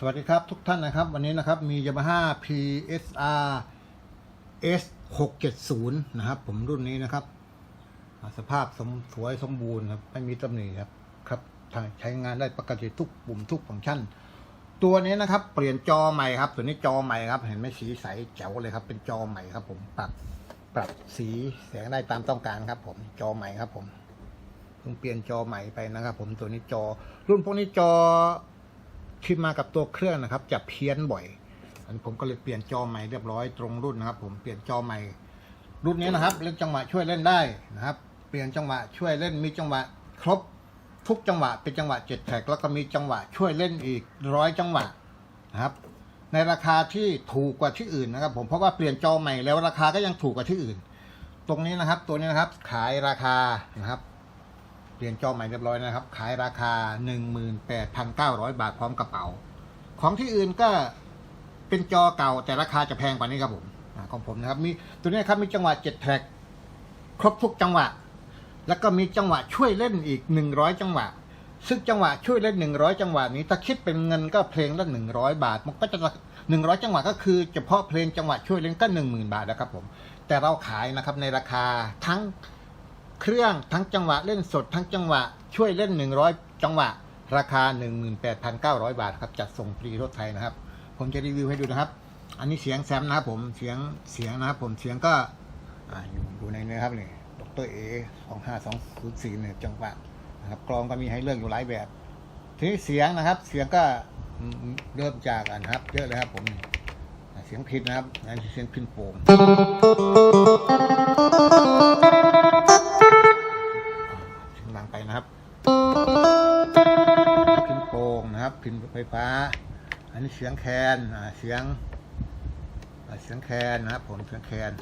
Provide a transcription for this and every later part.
สวัสดีครับทุกท่านนะครับ วันนี้นะครับมี Yamaha PSR S 6 7 0 นะครับ ผมรุ่นนี้นะครับ สภาพสมสวยสมบูรณ์ครับไม่มีตำหนิครับครับใช้งานได้ปกติทุกปุ่มทุกฟังก์ชัน ตัวนี้นะครับ เปลี่ยนจอใหม่ครับ ตัวนี้จอใหม่ครับ เห็นไหมสีใสแจ๋วเลยครับ เป็นจอใหม่ครับ ผมปรับปรับสีแสงได้ตามต้องการครับ ผมจอใหม่ครับ ผมเพิ่งเปลี่ยนจอใหม่ไปนะครับ ผมตัวนี้จอ รุ่นพวกนี้จอ ที่มากับตัวเครื่องนะครับ จะเพี้ยนบ่อย อันนผมก็เลยเปลี่ยนจอใหม่เรียบร้อยตรงรุ่นนะครับ ผมเปลี่ยนจอใหม่รุ่นนี้นะครับ เล่นจังหวะช่วยเล่นได้นะครับ เปลี่ยนจังหวะช่วยเล่นมีจังหวะครบทุกจังหวะเป็นจังหวะเจ็ดแท็กแล้วก็มีจังหวะช่วยเล่นอีกร้อยจังหวะนะครับ ในราคาที่ถูกกว่าที่อื่นนะครับ ผมเพราะว่าเปลี่ยนจอใหม่แล้วราคาก็ยังถูกกว่าที่อื่น ตรงนี้นะครับ ตัวนี้นะครับขายราคานะครับ เปลี่ยนจอใหม่เรียบร้อยนะครับ ขายราคา 18,900 บาทพร้อมกระเป๋า ของที่อื่นก็เป็นจอเก่าแต่ราคาจะแพงกว่านี้ครับผมอของผมนะครับมีตัวนี้ครับมีจังหวะ7แทร็กครบทุกจังหวะ แล้วก็มีจังหวะช่วยเล่นอีก 100 จังหวะ ซึ่งจังหวะช่วยเล่น 100 จังหวะนี้ถ้าคิดเป็นเงินก็เพลงละ 100 บาท มันก็จะ100 จังหวะก็คือเฉพาะเพลงจังหวะช่วยเล่นก็ 10,000 บาทนะครับผมแต่เราขายนะครับในราคาทั้ง เครื่องทั้งจังหวะเล่นสดทั้งจังหวะช่วยเล่น 100 จังหวะ ราคา 18,900 บาทครับจัดส่งฟรีทั่วไทยนะครับ ผมจะรีวิวให้ดูนะครับ อันนี้เสียงแซมนะครับผมเสียงเสียงนะครับผมเสียงก็ออยู่อยู่ในเนื้อครับนี่ดรเอสองห้าสองศูนย์สี่เนี่ยจังหวะนะครับกลองก็มีให้เลือกอยู่หลายแบบ ทีนี้เสียงนะครับ เสียงก็เริ่มจากอันะครับ เยอะเลยครับผมเสียงพินนะครับเสียงพินโป่ง นะครับพินไฟฟ้า อันนี้เสียงแคนเสียงเสียงแคนนะครับผมเสียงแคน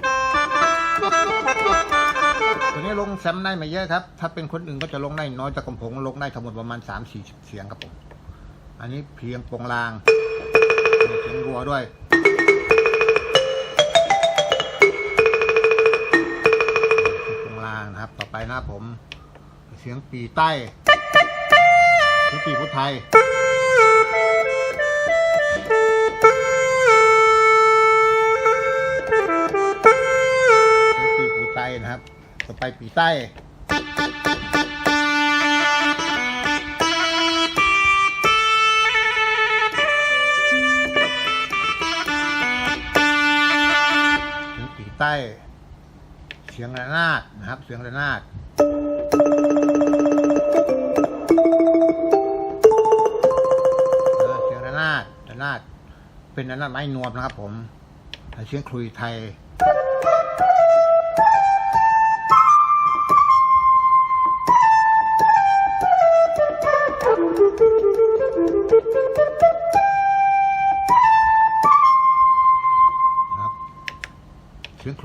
ตัวนี้ลงแซมได้ไม่เยอะครับ ถ้าเป็นคนอื่นก็จะลงได้น้อยแต่ของผมลงได้ทั้งหมดประมาณ3 4เสียงครับผม อันนี้เพียงปงลางเสียงรัวด้วยปงลางนะครับ ต่อไปนะผม เสียงปีใต้เสียงปีพุทธไทย ต่อไปปีใต้เสียงปีใต้ เสียงระนาดนะครับ เสียงระนาดเออเสียงระนาดระนาด เป็นระนาดไม้นวมนะครับผม เสียงคลุยไทย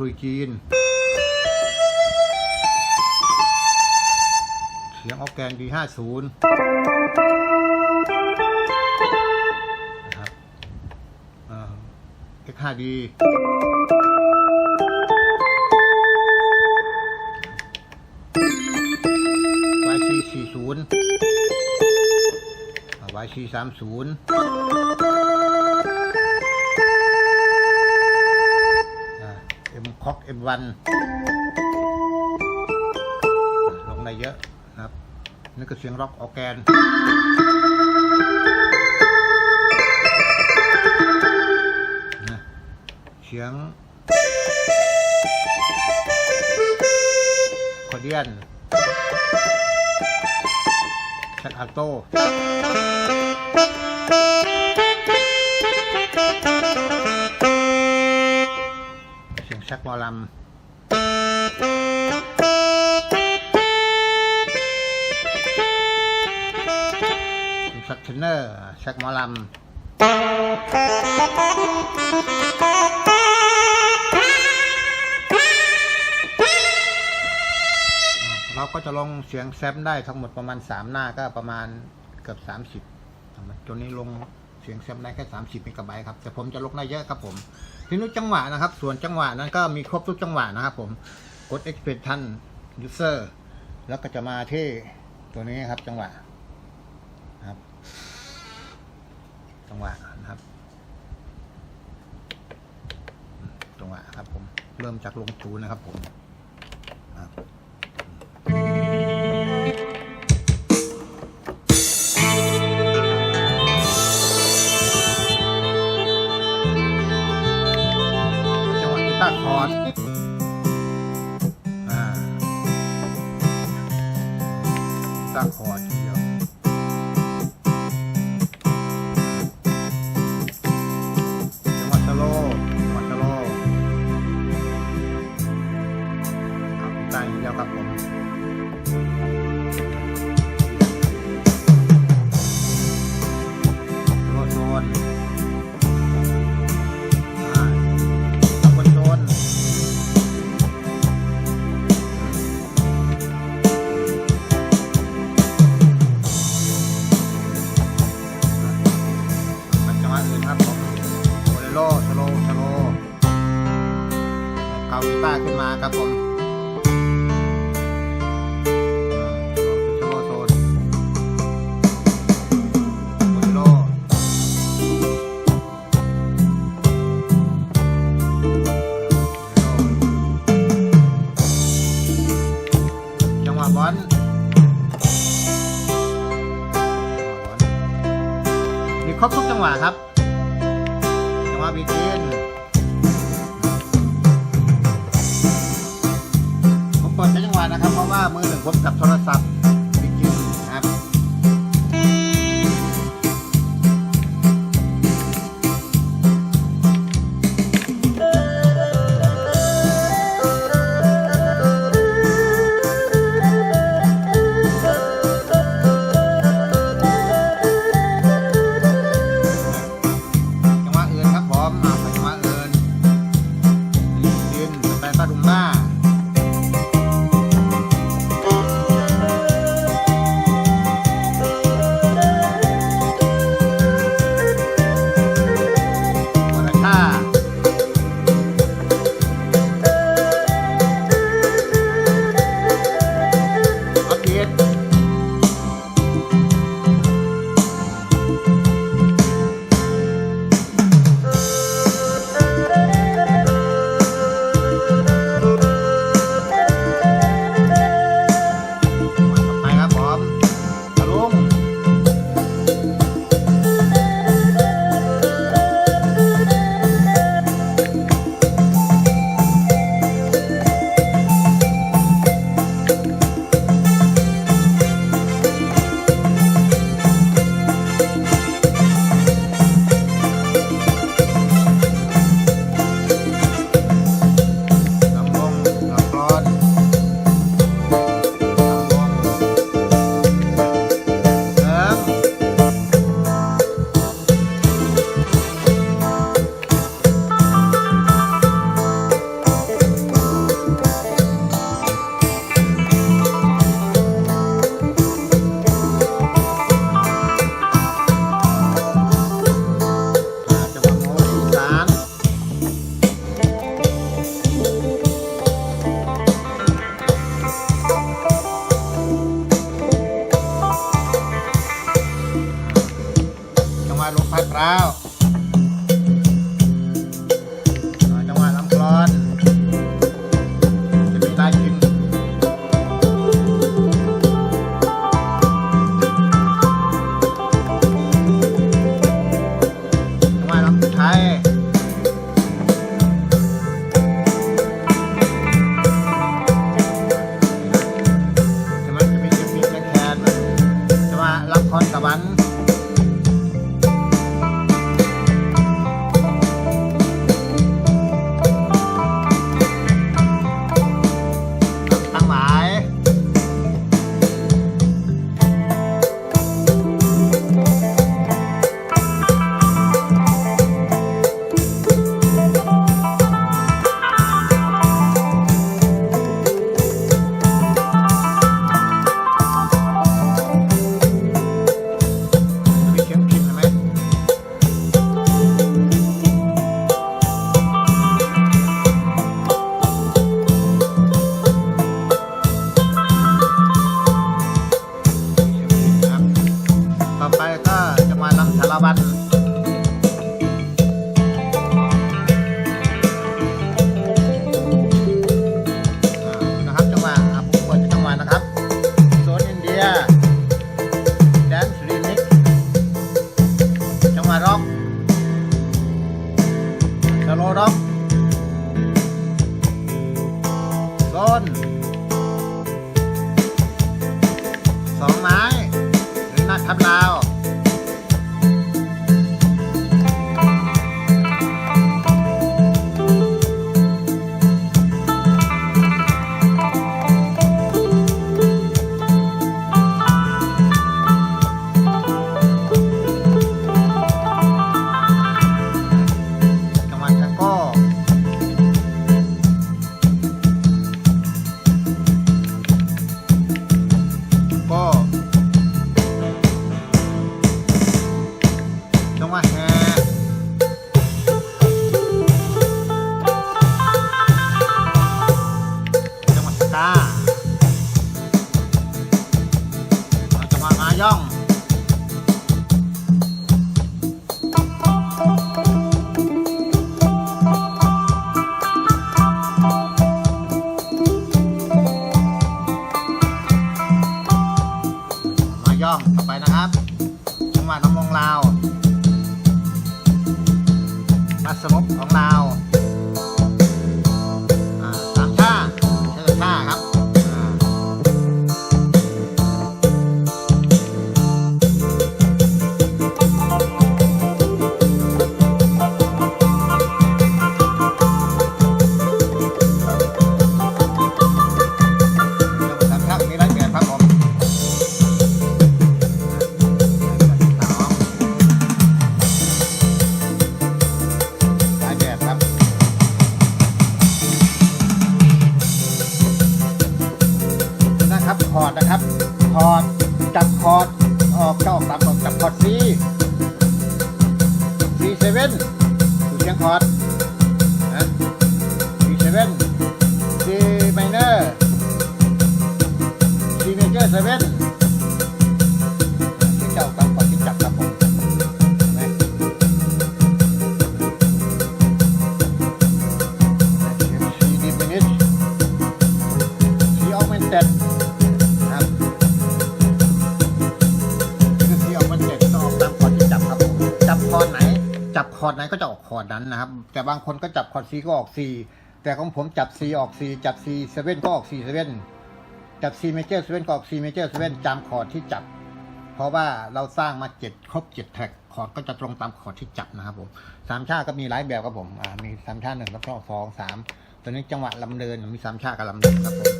ลุยจีน เสียงออกแกนดีห้าศูนย์นะครับเอ็กห้าดีวายซีสี่ศูนย์วายซีสามศูนย์็มวันลงได้เยอะครับนี่คือเสียงร็อกออแกนเสียงคอเดียนชัดอัลโต สียงแซกมอลำเสียงแซักเทนเนอร์แซกมอลำเราก็จะลงเสียงแซมได้ทั้งหมดประมาณ 3 หน้าก็ประมาณเกือบ 30ตัวนี้ลงเสียงแซมได้แค่ 30เมกะไบต์ครับ แต่ผมจะลงได้เยอะครับผม ทีนี้จังหวะนะครับ ส่วนจังหวะนั้นก็มีครบทุกจังหวะนะครับผมกด expression user แล้วก็จะมาที่ตัวนี้ครับ จังหวะครับ จังหวะนะครับ จังหวะครับผม เริ่มจากลงจูนนะครับผม ครบทุกจังหวะครับ จังหวะบีทีนผมเปิดใช้จังหวะนะครับ เพราะว่ามือหนึ่งพบกับโทรศัพท์ Wow. ดูเสียงคอร์ดนะซีเซเว่นซีไมเนอร์ซีเมเจอร์เซเว่นเจ้าตามคอร์ดจับครับผมเห็นไหมสีมินิชสีออกเมนเต็ดนะครับคือสีออกมนเต็ดต้องตามคอร์ดที่จับครับผมจับคอร์ดไหน จับคอร์ดไหนก็จะ ออกคอร์ดนั้นนะครับ แต่บางคนก็จับคอร์ดซีก็ออกซีแต่ของผมจับซีออกซีจับซีเซเว่นก็ออกซีเซเว่นจับซีเมเจอร์เซเว่นก็ออกซีเมเจอร์เซเว่นจำคอร์ดที่จับ เพราะว่าเราสร้างมาเจ็ดครบเจ็ดแท็กคอร์ดก็จะตรงตามคอร์ดที่จับนะครับผมสามชาติก็มีหลายแบบครับผมอ่ามีสามชาติหนึ่งแล้วก็สองสามตอนนี้จังหวะลำเดินมีสามชาติกับลำเดินครับผม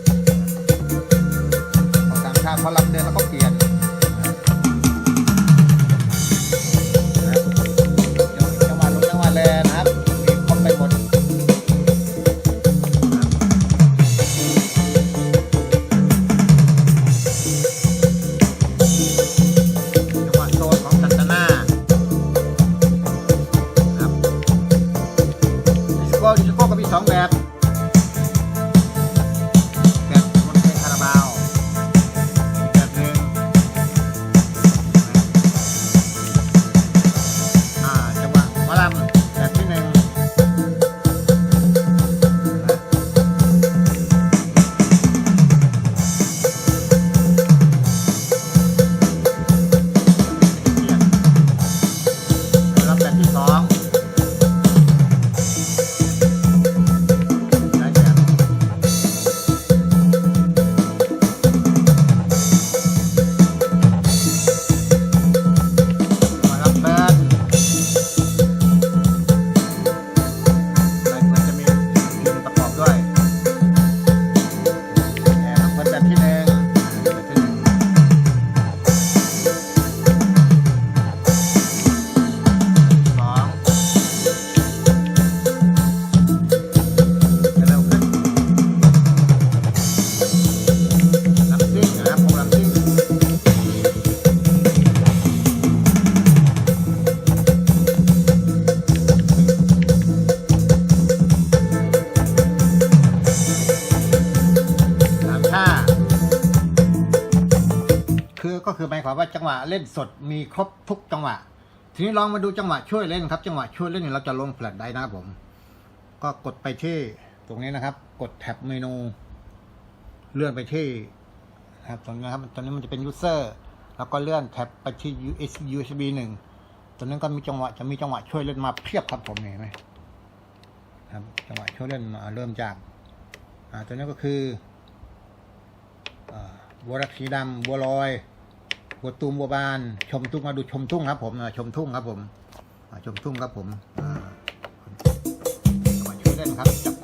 พอสามชาติพอลำเดินแล้วก็เปลี่ยน เล่นสดมีครบทุกจังหวะ ทีนี้ลองมาดูจังหวะช่วยเล่นครับ จังหวะช่วยเล่นเนี่ยเราจะลงแฟลตได้นะครับผม ก็กดไปที่ตรงนี้นะครับ กดแท็บเมนู เลื่อนไปที่ครับตรงนี้ครับตอนนี้มันจะเป็นยูเซอร์แล้วก็เลื่อนแท็บไปที่ USB หนึ่งตรงนั้นก็มีจังหวะจะมีจังหวะช่วยเล่นมาเพียบครับผมเห็นไหมครับจังหวะช่วยเล่นเริ่มจากตัวนี้ก็คือบัวรักสีดำบัวลอย หัวตูมบัวบาน ชมทุ่งมาดูชมทุ่งครับ ผมชมทุ่งครับผมชมทุ่งครับผมมาช่วยเล่นครับ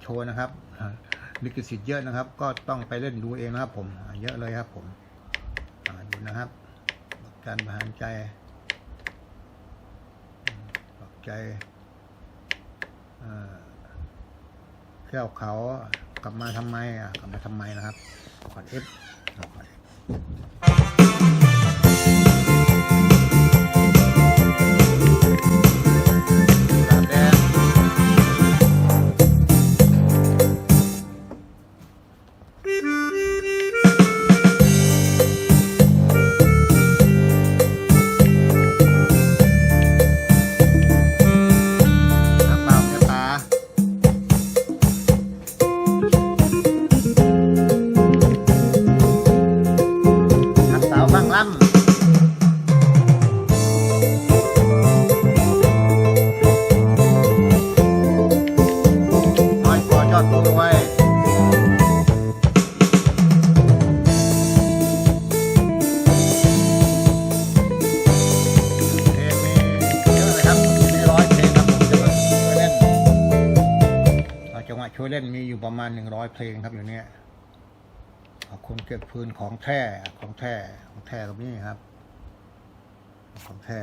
โชว์นะครับลิขสิทธิ์เยอะนะครับ ก็ต้องไปเล่นดูเองนะครับ ผมเยอะเลยครับ ผมอยู่นะครับ การประหารใจตกใจแก้วเขากลับมาทำไมอะกลับมาทำไมนะครับกดเอฟกดเอฟ เพลงครับอยู่เนี้ยคนเก็บพื้นของแท้ของแท้ของแท้ตรงนี้ครับ ของแท้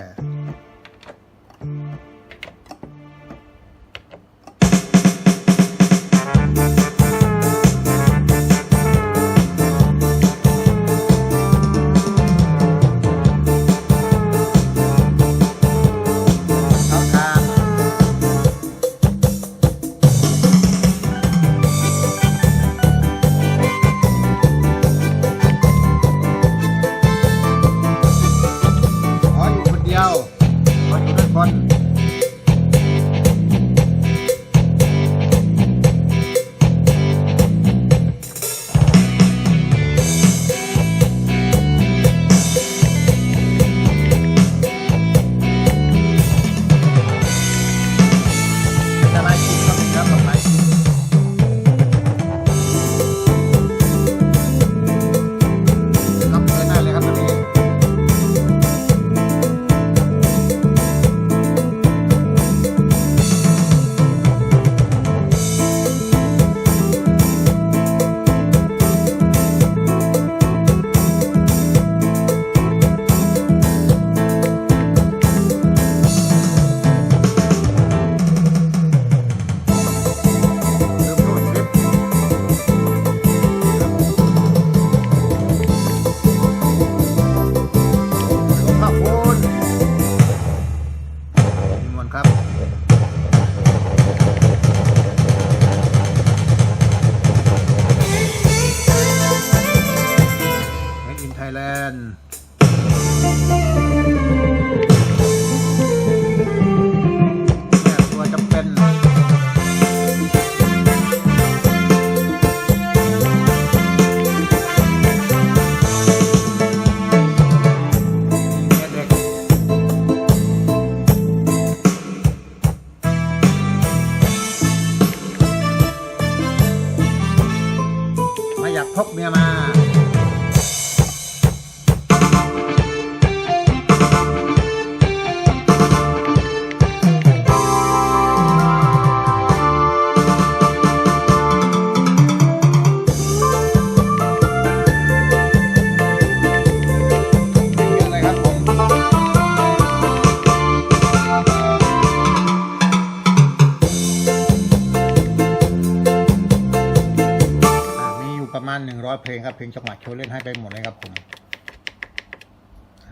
งจังหวะโชว์เล่นให้ไปหมดเลยครับผม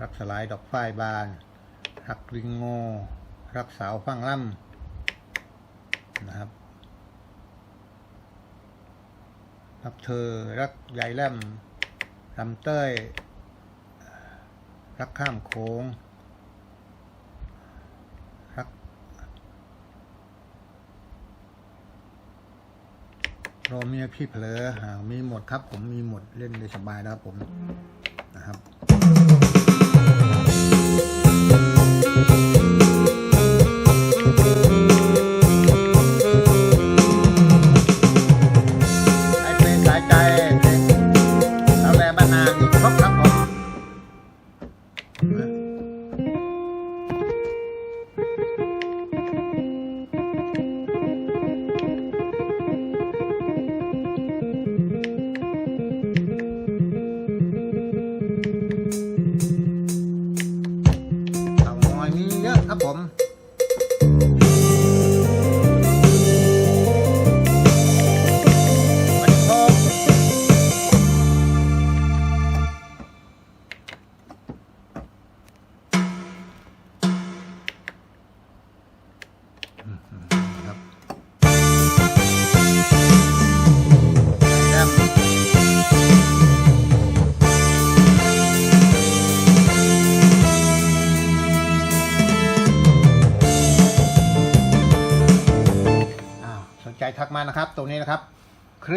รักสลายดอกฝ้ายบาน รักลิงโง รักสาวฟังล่ำนะครับ รักเธอ รักยายแล่มลำเต้ย รักข้ามโค้ง โรเมียพี่เผลอหามีหมดครับ ผมมีหมดเล่นได้สบายนะครับผมนะครับ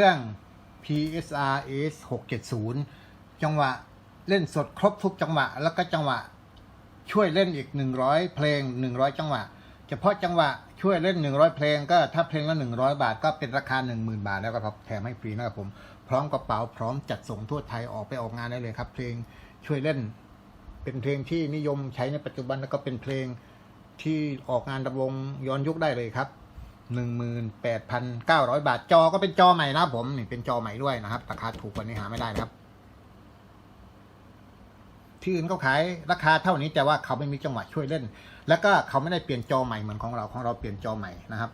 รื่อง PSR S 670 จังหวะเล่นสดครบทุกจังหวะ แล้วก็จังหวะช่วยเล่นอีก 100 เพลง 100 จังหวะ เฉพาะจังหวะช่วยเล่น 100 เพลงก็ถ้าเพลงละ 100 บาท ก็เป็นราคา 10,000 บาทแล้วก็ครับแถมให้ฟรีนะครับผม พร้อมกระเป๋าพร้อมจัดส่งทั่วไทยออกไปออกงานได้เลยครับ เพลงช่วยเล่น เป็นเพลงที่นิยมใช้ในปัจจุบันแล้วก็เป็นเพลงที่ออกงานดำรงย้อนยุคได้เลยครับ หนึ่งหมื่นแปดพันเก้าร้อยบาท จอก็เป็นจอใหม่นะครับผมนี่เป็นจอใหม่ด้วยนะครับ ราคาถูกกว่านี้หาไม่ได้นะครับ ที่อื่นเขาขายราคาเท่านี้แต่ว่าเขาไม่มีจังหวะช่วยเล่น แล้วก็เขาไม่ได้เปลี่ยนจอใหม่เหมือนของเราของเราเปลี่ยนจอใหม่นะครับ